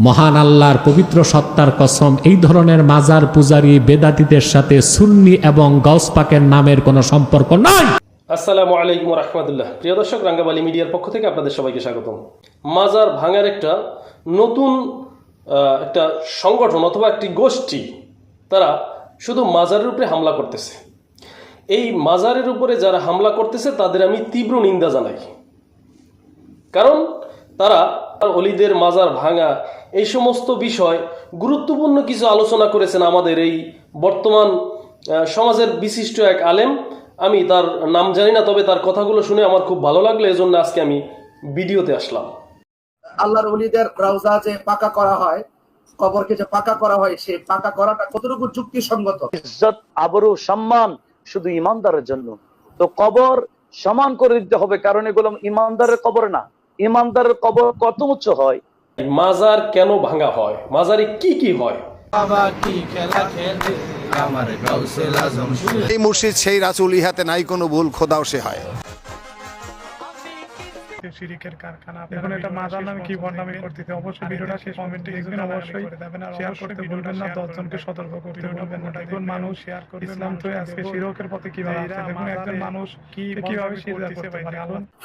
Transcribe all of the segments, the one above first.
মহান আল্লাহর পবিত্র সত্তার কসম, এই ধরনের মাজার পূজারী বেদাতিদের সাথে সুন্নি এবং গাউসপাকের নামের কোনো সম্পর্ক নাই। আসসালামু আলাইকুম রহমতুল্লাহ। প্রিয় দর্শক, রাঙ্গাবালি মিডিয়ার পক্ষ থেকে আপনাদের সবাইকে স্বাগতম। মাজার ভাঙার একটা নতুন একটা সংগঠন অথবা একটি গোষ্ঠী, তারা শুধু মাজারের উপরে হামলা করতেছে। এই মাজারের উপরে যারা হামলা করতেছে, তাদের আমি তীব্র নিন্দা জানাই। কারণ তারা অলিদের মাজার ভাঙা এই সমস্ত বিষয় গুরুত্বপূর্ণ কিছু আলোচনা করেছেন আমাদের এই বর্তমান সমাজের বিশিষ্ট এক আলেম। আমি তার নাম জানি না তবে তার কথাগুলো শুনে আমার খুব ভালো লাগল এজন্য আজকে আমি ভিডিওতে আসলাম। আল্লাহর অলিদের রওজা যে পাকা করা হয় কবরকে যে পাকা করা হয় সেই পাকা করাটা কতটুকু যুক্তিসঙ্গত? ইজ্জত আবরু সম্মান শুধু ইমানদারের জন্য। তো কবর সমান করে দিতে হবে কারণ এগুলো ইমানদারের কবর না। ইমানদারের কবর কত উচ্চ হয়? মাজার কেন ভাঙা হয়? মাজারে কি কি হয়? এই মুর্শিদ সেই রাসুল ইহাতে নাই কোনো ভুল খোদাও সে হয়। শিরিকের কারখানা। এখন এটা মাজার নামে কি বদনামি করতেছে অবশ্যই ভিডিওটা শেষ কমেন্টে দেখবেন। অবশ্যই শেয়ার করতে ভুলবেন না দশজনকে সতর্ক করতে ভুলবেন না দেখুন মানুষ শেয়ার করবে ইসলাম তো আজকে শিরকের পথে কীভাবে আছে দেখুন একজন মানুষ কি কীভাবে সিজদা করতে পারে?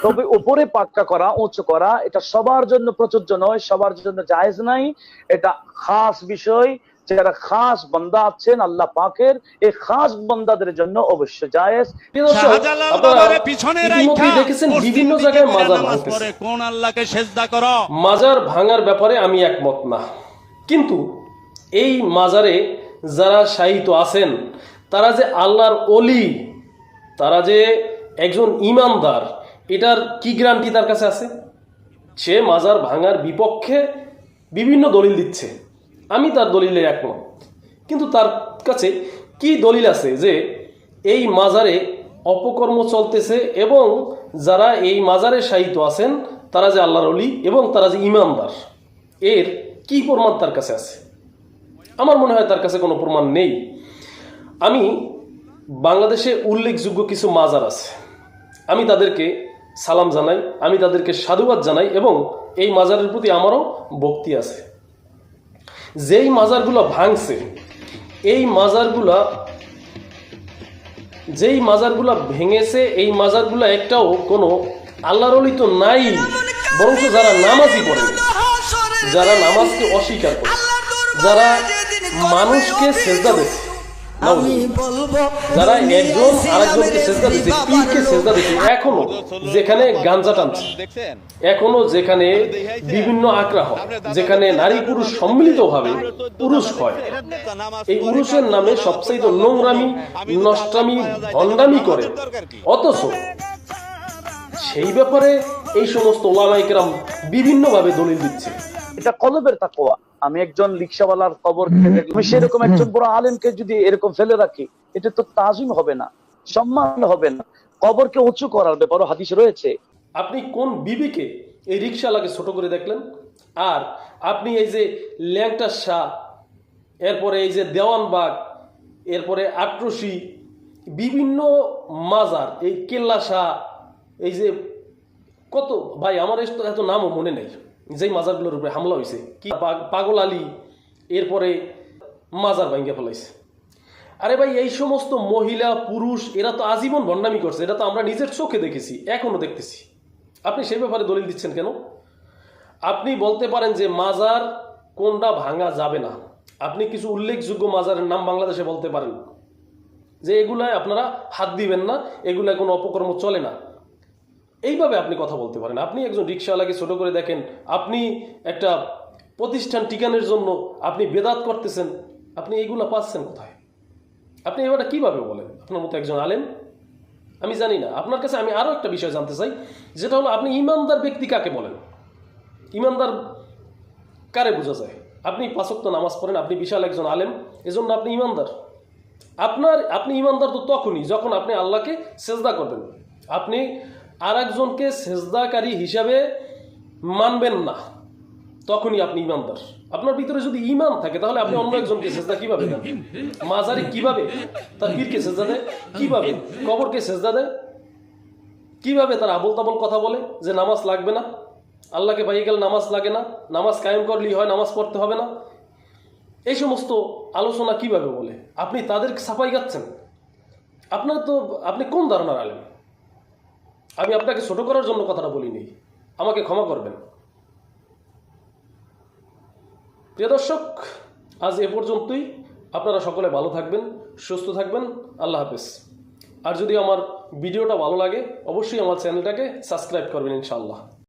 তবে উপরে পাক্কা করা উঁচু করা এটা সবার জন্য প্রযোজ্য নয় সবার জন্য জায়েজ নাই। এটা খাস বিষয় যারা খাস বান্দা আছেন আল্লাহ পাকের এই খাস বান্দাদের জন্য অবশ্য জায়েজ। প্রিয় শাহজালাল পিছনে রাইখা দেখেছেন বিভিন্ন জায়গায় মাজার ভাঙতেছে কোন আল্লাহকে সেজদা করো। মাজার ভাঙার ব্যাপারে আমি একমত না। কিন্তু এই মাজারে যারা শায়িত আছেন তারা যে আল্লাহর অলি তারা যে একজন ইমানদার এটার কি গ্যারান্টি তার কাছে আছে? সে মাজার ভাঙার বিপক্ষে বিভিন্ন দলিল দিচ্ছে। আমি তার দলিলে একমত কিন্তু তার কাছে কি দলিল আছে যে এই মাজারে অপকর্ম চলতেছে এবং যারা এই মাজারে শায়িত আছেন, তারা যে আল্লাহর অলি এবং তারা যে ইমানদার, এর কি প্রমাণ তার কাছে আছে? আমার মনে হয় তার কাছে কোনো প্রমাণ নেই। আমি বাংলাদেশে উল্লেখযোগ্য কিছু মাজার আছে। আমি তাদেরকে সালাম জানাই, আমি তাদেরকে সাধুবাদ জানাই এবং এই মাজারের প্রতি আমারও ভক্তি আছে। যেই মাজারগুলো ভাঙছে এই মাজারগুলা যেই মাজারগুলা ভেঙেছে এই মাজারগুলা একটাও কোনো আল্লাহর অলি তো নাই বরঞ্চ যারা নামাজই পড়ে যারা নামাজকে অস্বীকার করে। যারা মানুষকে সেজদা দিচ্ছে যারা একজন আরেকজনকে সেজদা দিচ্ছে পীরকে সেজদা দিচ্ছে এখনও যেখানে গাঞ্জা টানছে এখনও যেখানে বিভিন্ন আক্রা হয় যেখানে নারী পুরুষ সম্মিলিত ভাবে পুরুষ হয়। এই পুরুষের নামে সবচেয়ে নোংরামি নষ্টামি ভণ্ডামি করে। অথচ সেই ব্যাপারে এই সমস্ত ওলামাইকেরাম বিভিন্নভাবে দলিল দিচ্ছে। এটা কলবের তাকওয়া। আমি একজন রিক্সাওয়ালার কবর আমি সেরকম একজন বড় আলেমকে যদি এরকম ফেলে রাখি এটা তো তাজিম হবে না সম্মান হবে না। কবরকে উঁচু করার ব্যাপারও হাদিস রয়েছে। আপনি কোন বিবিকে এই রিক্সাওয়ালাকে ছোট করে দেখলেন? আর আপনি এই যে ল্যাংটা শাহ এরপরে এই যে দেওয়ানবাগ এরপরে আট্রসি বিভিন্ন মাজার এই কেল্লা শাহ এই যে কত ভাই আমার এত এত নামও মনে নেই। যেই মাজারগুলোর উপরে হামলা হয়েছে কি পাগল আলী, এরপরে মাজার ভাঙ্গা ফেলাইছে। আরে ভাই, এই সমস্ত মহিলা, পুরুষ, এরা তো আজীবন ভণ্ডামি করছে, এটা তো আমরা নিজের চোখে দেখেছি, এখনও দেখতেছি। আপনি সেই ব্যাপারে দলিল দিচ্ছেন কেন? আপনি বলতে পারেন যে মাজার কোনটা ভাঙা যাবে না। আপনি কিছু উল্লেখযোগ্য মাজারের নাম বাংলাদেশে বলতে পারেন। যে এগুলায় আপনারা হাত দিবেন না, এগুলায় কোনো অপকর্ম চলে না। এইভাবে আপনি কথা বলতে পারেন। আপনি একজন রিক্সাওয়ালাকে ছোট করে দেখেন, আপনি একটা প্রতিষ্ঠান টিকানের জন্য আপনি বেদাত করতেছেন, আপনি এইগুলা পাচ্ছেন কোথায়? আপনি এবারটা কীভাবে বলেন? আপনার মতো একজন আলেম? আমি জানি না। আপনার কাছে আমি আরও একটা বিষয় জানতে চাই, যেটা হলো আপনি ইমানদার ব্যক্তি কাকে বলেন? ইমানদার কারে বোঝা যায়? আপনি পাঁচক্ত নামাজ পড়েন, আপনি বিশাল একজন আলেম, এজন্য আপনি ইমানদার। আপনার, আপনি ইমানদার তো তখনই যখন আপনি আল্লাহকে সেজদা করবেন। আপনি আর একজনকে সেজদাকারী হিসাবে মানবেন না, তখনই আপনি ইমানদার। আপনার ভিতরে যদি ইমান থাকে, তাহলে আপনি অন্য একজনকে সেজদা কীভাবে দেন? মাজারে কীভাবে? তার পীরকে সেজদা দেয়? কীভাবে? কবরকে সেজদা দেয়? কীভাবে তার আবল তাবল কথা বলে যে নামাজ লাগবে না? আল্লাহকে পাইয়ে গেলে নামাজ লাগে না? নামাজ কায়েম করলেই হয়, নামাজ পড়তে হবে না? এই সমস্ত আলোচনা কীভাবে বলে? আপনি তাদের সাফাই গাচ্ছেন। আপনার তো, আপনি কোন ধারণার আলেম? আমি আপনাকে ছোট করার জন্য কথাটা বলিনি। আমাকে ক্ষমা করবেন। প্রিয় দর্শক, আজ এ পর্যন্তই। আপনারা সকলে ভালো থাকবেন, সুস্থ থাকবেন। আল্লাহ হাফেজ। আর যদি আমার ভিডিওটা ভালো লাগে, অবশ্যই আমার চ্যানেলটাকে সাবস্ক্রাইব করবেন ইনশাআল্লাহ।